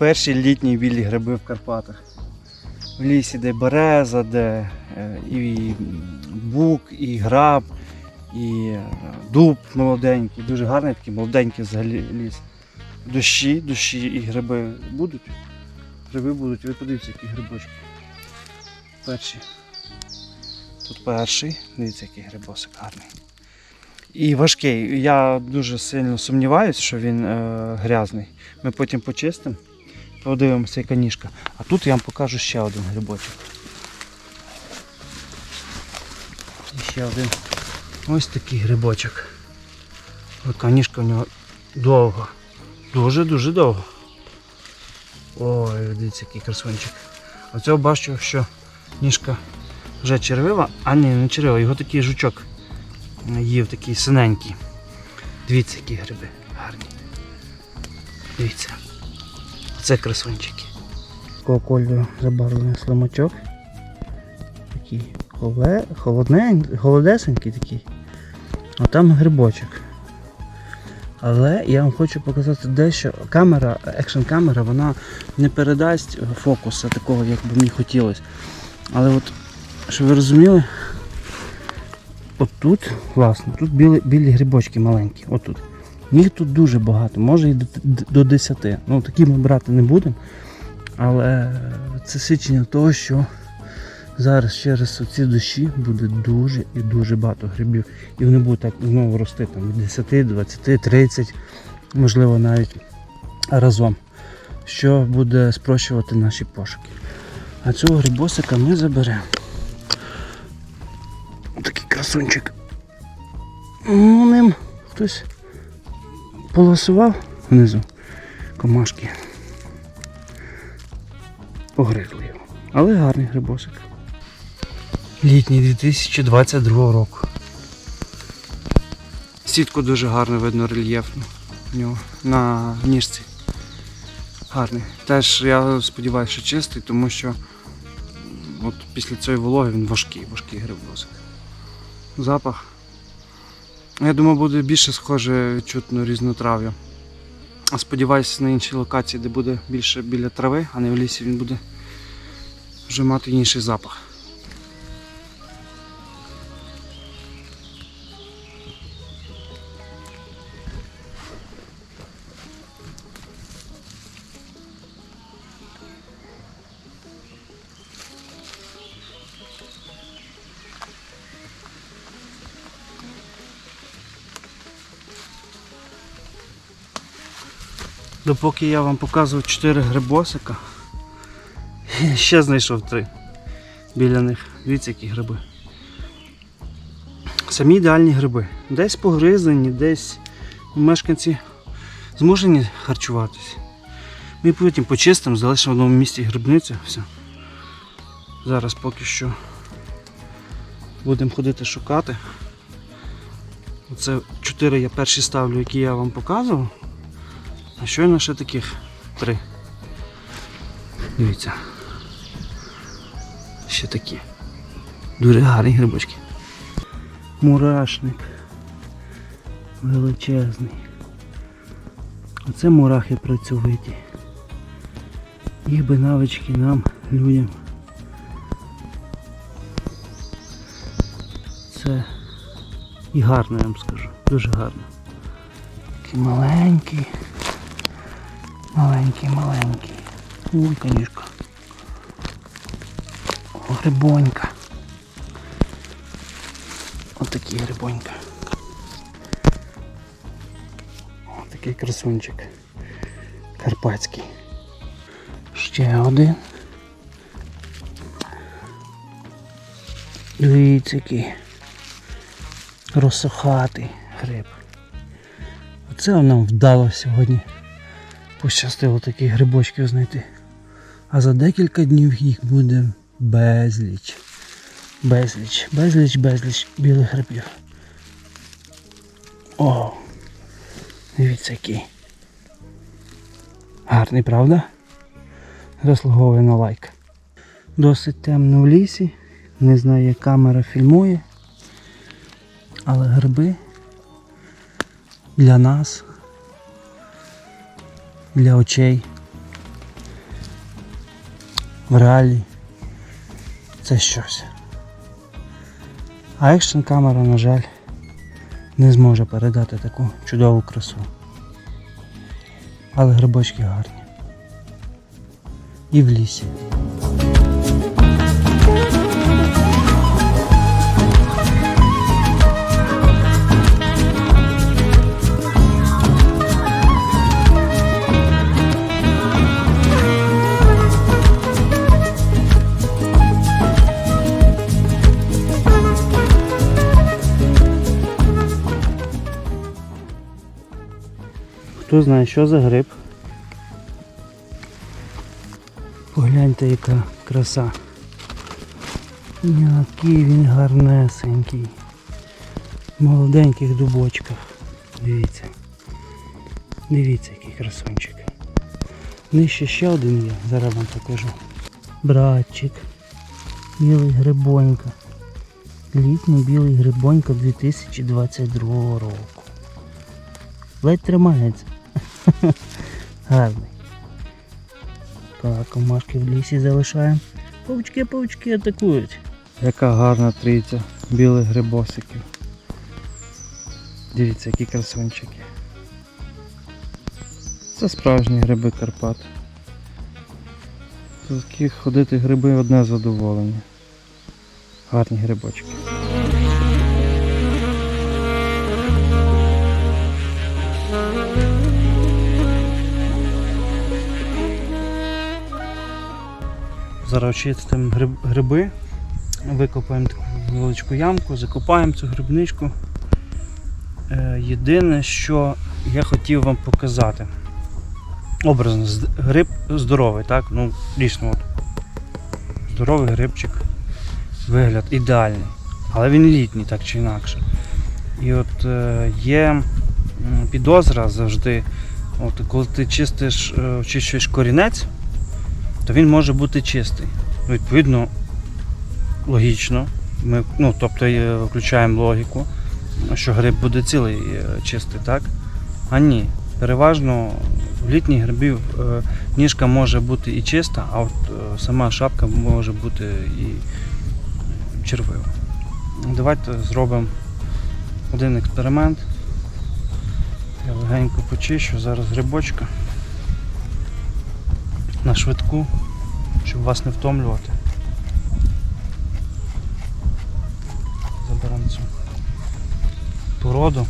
Перші літні білі гриби в Карпатах. В лісі, де береза, де е, і бук, і граб, і е, дуб молоденький, дуже гарний такий молоденький взагалі ліс. Дощі, дощі і гриби будуть. Гриби будуть, ви подивіться, які грибочки. Перші. Тут перший, дивіться, який грибосик гарний. І важкий. Я дуже сильно сумніваюся, що він е, грязний. Ми потім почистимо, подивимося, яка ніжка. А тут я вам покажу ще один грибочок. І ще один. Ось такий грибочок. Така ніжка в нього довга. Дуже-дуже довга. Ой, дивіться, який красунчик. Оцього бачу, що ніжка вже червива, а ні, не червива, його такий жучок їв такий синенький. Дивіться, які гриби гарні. Дивіться. Це красунчики. Такого кольору забарвлений слимачок. Такий холодесенький такий. А там грибочок. Але я вам хочу показати дещо. Камера, екшн камера, вона не передасть фокуса такого, як би мені хотілося. Але от, щоб ви розуміли, от тут, власне, тут білі, білі грибочки маленькі. Отут. Їх тут дуже багато, може і до, до 10. Ну такі ми брати не будемо. Але це свідчення того, що зараз через ці дощі буде дуже і дуже багато грибів. І вони будуть так знову рости там від 10, 20, 30, можливо навіть разом. Що буде спрощувати наші пошуки. А цього грибосика ми заберемо. Такий красунчик. Ну, ним хтось полосував внизу комашки. Погризли його. Але гарний грибосик. Літній 2022 року. Сітку дуже гарно видно рельєфно в нього на ніжці. Гарний. Теж я сподіваюся, що чистий, тому що от після цієї вологи він важкий, важкий грибосик. Запах. Я думаю, буде більше схоже чутно різнотрав'я. А сподіваюся, на іншій локації, де буде більше біля трави, а не в лісі, він буде вже мати інший запах. Допоки я вам показував 4 грибосика, ще знайшов 3 біля них. Дивіться, які гриби. Самі ідеальні гриби. Десь погризані, десь мешканці змушені харчуватися. Ми потім почистимо, залишимо в одному місці грибницю. Все. Зараз поки що будемо ходити шукати. Оце 4 я перші ставлю, які я вам показував. А щойно ще таких три. Дивіться. Ще такі. Дуже гарні грибочки. Мурашник. Величезний. Оце мурахи працьовиті. Їх би навички нам, людям. Це і гарно, я вам скажу. Дуже гарно. Такий маленький. Маленький, маленький. Ой, конішка. О, грибонька. Отакий грибонька. О, такий красунчик. Карпатський. Ще один. Дивіться, який розсохатий гриб. Оце нам вдало сьогодні пощастило таких грибочків знайти. А за декілька днів їх буде безліч. Безліч, безліч, безліч білих грибів. О! Дивіться який. Гарний, правда? Заслуговує на лайк. Досить темно в лісі. Не знаю, як камера фільмує. Але гриби для нас для очей. В реалі це щось. А екшн камера, на жаль, не зможе передати таку чудову красу. Але грибочки гарні. І в лісі. Хто знає, що за гриб? Погляньте, яка краса. Який він гарнесенький. В молоденьких дубочках. Дивіться. Дивіться, який красунчик. Нижче ще один є, зараз вам покажу. Братчик. Білий грибонька. Літній білий грибонька 2022 року. Ледь тримається. Гарний. Так, комашки в лісі залишаємо. Павучки, павучки атакують. Яка гарна трійця білих грибосиків. Дивіться, які красунчики. Це справжні гриби Карпат. Такі ходити гриби одне задоволення. Гарні грибочки. Зараз очистимо гриб, гриби, викопаємо таку величку ямку, закопаємо цю грибничку. Е, єдине, що я хотів вам показати. Образно, гриб здоровий, так? Ну, дійсно, от. здоровий грибчик. Вигляд ідеальний. Але він літній, так чи інакше. І от е, є підозра завжди, от, коли ти чистиш, е, очищуєш корінець, то він може бути чистий. Ну, Відповідно, логічно. Ми, ну, тобто е, включаємо логіку, що гриб буде цілий е, чистий, так? А ні. Переважно в літніх грибів е, ніжка може бути і чиста, а от сама шапка може бути і червива. Давайте зробимо один експеримент. Я легенько почищу зараз грибочка на швидку, щоб вас не втомлювати. Заберемо цю породу.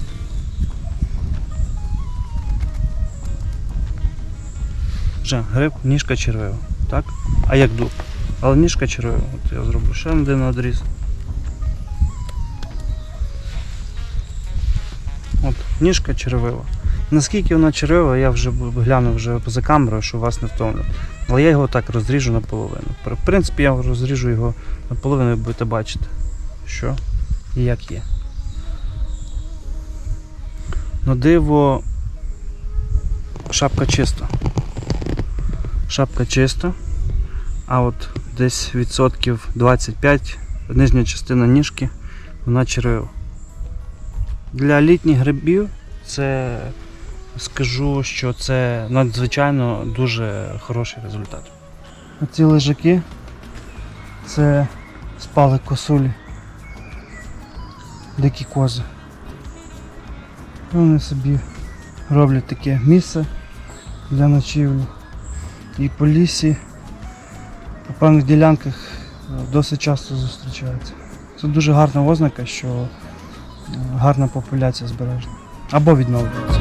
Вже гриб, ніжка червива, так? А як дуб? Але ніжка червива. От я зроблю ще один надріз. От, ніжка червива. Наскільки вона червива, я вже б- гляну вже поза камерою, що вас не втомлю. Але я його так розріжу наполовину. В принципі, я розріжу його наполовину, ви будете бачити, що і як є. На диво шапка чиста. Шапка чиста, а от десь відсотків 25 нижня частина ніжки, вона червива. Для літніх грибів це скажу, що це надзвичайно дуже хороший результат. Оці лежаки це спали косулі. Дикі кози. Вони собі роблять таке місце для ночівлі. І по лісі, по певних ділянках досить часто зустрічаються. Це дуже гарна ознака, що гарна популяція збережена. Або відновлюється.